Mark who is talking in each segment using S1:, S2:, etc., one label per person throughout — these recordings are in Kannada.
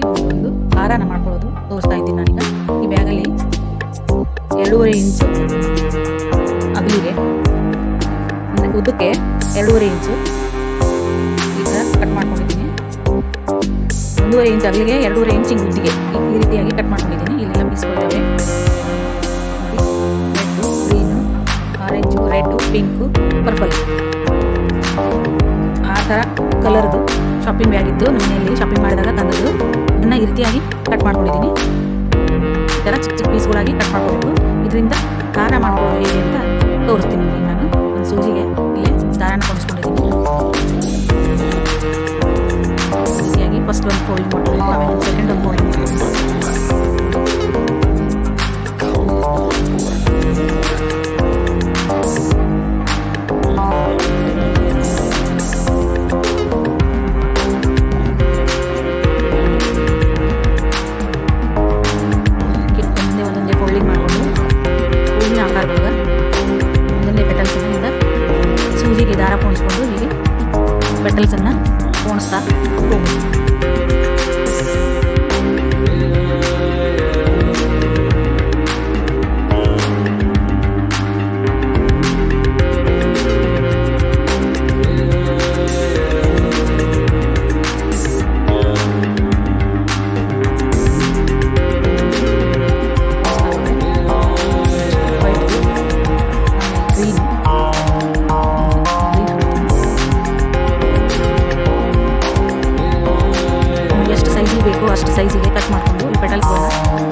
S1: ಬ್ಯಾಗಲ್ಲಿ ಒಂದು ಹಾರನ ಮಾಡ್ಕೊಳ್ಳೋದು ತೋರಿಸ್ತಾ ಇದ್ದೀನಿ ನಾನೀಗ. ಈ ಬ್ಯಾಗಲ್ಲಿ ಎರಡೂವರೆ ಇಂಚು ಅಗಲಿಗೆ ಉದ್ದಕ್ಕೆ ಎರಡೂವರೆ ಇಂಚು ಈ ಥರ ಕಟ್ ಮಾಡ್ಕೊಂಡಿದ್ದೀನಿ. ಒಂದೂವರೆ ಇಂಚ್ ಅಗಲಿಗೆ, ಎರಡೂವರೆ ಇಂಚ್ ಹಿಂಗೆ ಉದ್ದಿಗೆ. ಈ- ರೀತಿಯಾಗಿ ಕಟ್ ಮಾಡ್ಕೊಂಡಿದ್ದೀನಿ. ಇಲ್ಲೆಲ್ಲ red green orange red pink purple ಆ ಥರ ಕಲರ್ದು ಶಾಪಿಂಗ್ ಬ್ಯಾಗ್ ಇತ್ತು. ಮನೆಯಲ್ಲಿ ಶಾಪಿಂಗ್ ಮಾಡಿದಾಗ ತಂದದ್ದು. ಅದನ್ನು ಈ ರೀತಿಯಾಗಿ ಕಟ್ ಮಾಡ್ಕೊಂಡಿದ್ದೀನಿ. ಈ ಥರ ಚಿಕ್ಕ ಚಿಕ್ಕ ಪೀಸ್ಗಳಾಗಿ ಕಟ್ ಮಾಡ್ಕೋಬೇಕು ಇದರಿಂದ ಖಾರ ಮಾಡ್ಕೊಳ್ಳೋದು ಹೇಗೆ ಅಂತ ತೋರಿಸ್ತೀನಿ ನಾನು. ಒಂದು ಸೂಜಿಗೆ ಇಲ್ಲಿ ದಾರನ ಕೊಡಿಸ್ಕೊಂಡಿದ್ದೀನಿ. ಈ ಫಸ್ಟ್ ಒಂದು ಫೋಲ್ಡ್ ಮಾಡಬೇಕು ಆಮೇಲೆ ಸೆಕೆಂಡ್ ಒಂದು ಫೋಲ್ಡ್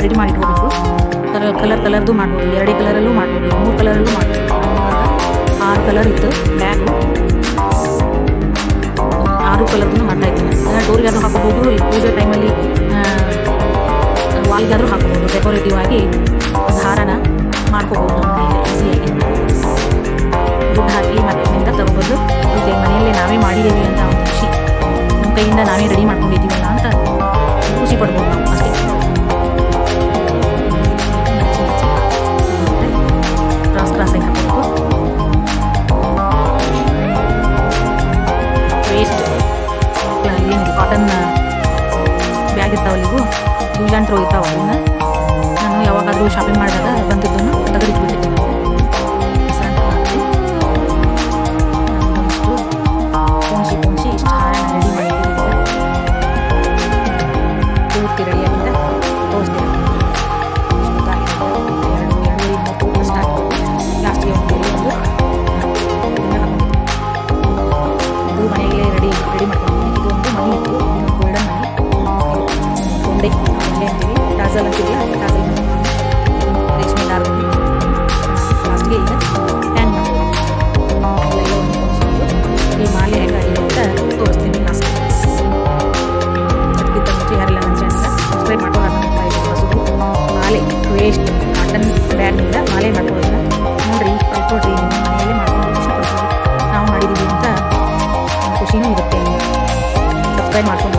S1: ರೆಡಿ ಮಾಡಿ ಇಟ್ಕೋಬೇಕು ಕಲರ್ ಕಲರ್ ಕಲರ್ದು ಮಾಡ್ಬೋದು. ಎರಡೇ ಕಲರಲ್ಲೂ ಮಾಡ್ಬೋದು. ಮೂರು ಕಲರಲ್ಲೂ ಮಾಡ್ಬೋದು. ಆರು ಕಲರ್ ಇತ್ತು. ಬ್ಯಾಗು. ಆರು ಕಲರ್ದು ಮಾಡ್ತಾ ಇದ್ದೀನಿ. ಡೋರಿಗಾದ್ರೂ ಹಾಕೋಬೋದು ಪೂಜೆ ಟೈಮಲ್ಲಿ ವಾಲ್ಗಾದ್ರೂ ಹಾಕ್ಬೋದು ಡೆಕೋರೇಟಿವ್ ಆಗಿ ಹಾರನ ಮಾಡ್ಕೋಬೋದು ಈಸಿಯಾಗಿ ದುಡ್ಡು ಹಾಕಿ ಮನೆಯಿಂದ ತಗೋಬೋದು ಹೀಗೆ ಮನೆಯಲ್ಲೇ ನಾವೇ ಮಾಡಿದ್ದೀವಿ ಅಂತ ಒಂದು ಖುಷಿ. ನಮ್ಮ ಕೈಯಿಂದ ನಾವೇ ರೆಡಿ ಮಾಡ್ಕೊಂಡಿದ್ದೀವಲ್ಲ ಅಂತ ಖುಷಿ ಪಡ್ಬೋದು ನಾವು ಅಷ್ಟೇ. ಥ್ರೋ ನಾನು ಯಾವಾಗಾದರೂ ಶಾಪಿಂಗ್ ಮಾಡಿದಾಗ ಬಂದಿದ್ದನ್ನು ತೆಗೆದಿಟ್ಬಿಟ್ಟಿದ್ದೀನಿ ಪೋಣಿಸಿ ಪೋಣಿಸಿ ಇಷ್ಟು ಹಾರನ ಟಾಸಲ್ ಮನಿ ರೇಷ್ಮೆ ಒಂದು ಈ ಮಾಲೆ ಹೇಗಾಗಿದೆ ಅಂತ ತೋರಿಸ್ತೀನಿ ಲಾಸ್ಟ್ ಅದಕ್ಕಿಂತ ಮುಂಚೆ ಯಾರೆಲ್ಲ ಸಬ್ಸ್ಕ್ರೈಬ್ ಮಾಲೆ ವೇಸ್ಟ್ ಕಾಟನ್ ಬ್ಯಾಗ್ನಿಂದ ಮಾಲೆ ಮಾಡ್ಕೊಳ್ಳೋದನ್ನ ನೋಡ್ರಿ ಕಲ್ತ್ಕೊಡ್ರಿ ನಿಮ್ಮ ಮನೆಯಲ್ಲೇ ಮಾಡ್ಕೊಂಡು ನಾವು ಮಾಡಿದ್ದೀವಿ ಅಂತ ಖುಷಿನೂ ಇರುತ್ತೆ ಸಬ್ಸ್ಕ್ರೈಬ್ ಮಾಡ್ಕೊಂಡು